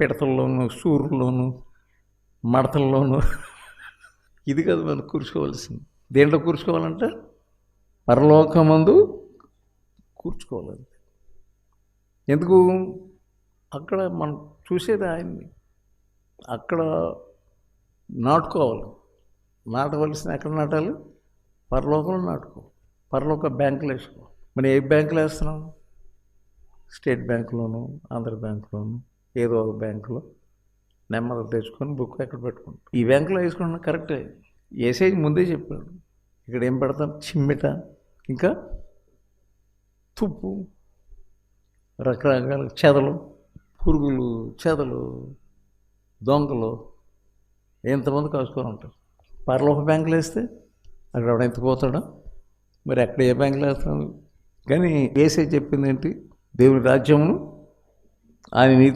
పిడతల్లోనూ సూర్యుల్లోనూ మడతల్లోనూ. ఇది కాదు మనం కూర్చోవలసింది. దేంట్లో కూర్చోవాలంటే పరలోకమందు కూర్చుకోవాలి ఎందుకు? అక్కడ మనం చూసేది ఆయన్ని. అక్కడ నాటుకోవాలి. నాటవలసిన ఎక్కడ నాటాలి? పరలోకంలో నాటుకోవాలి. పరలోక బ్యాంకులు వేసుకోవాలి. మనం ఏ బ్యాంకులో వేస్తున్నాం? స్టేట్ బ్యాంకులోను ఆంధ్ర బ్యాంకులోను. ఏదో ఒక బ్యాంకులో నెమ్మది తెచ్చుకొని బుక్ ఎక్కడ పెట్టుకుంటాం. ఈ బ్యాంకులో వేసుకున్నా కరెక్టే. వేసేది ముందే చెప్పాడు. ఇక్కడ ఏం పెడతాం? చిమ్మిట ఇంకా తుప్పు రకరకాల చెదలు పురుగులు చెదలు దొంగలు ఎంతమంది కాసుకొని ఉంటారు. పరలోక బ్యాంకులు వేస్తే అక్కడ ఎవడ ఎత్తుకుపోతాడా? మరి అక్కడ ఏ బ్యాంకులో వేస్తాడు? కానీ వేసే చెప్పింది ఏంటి? దేవుని రాజ్యమును ఆయన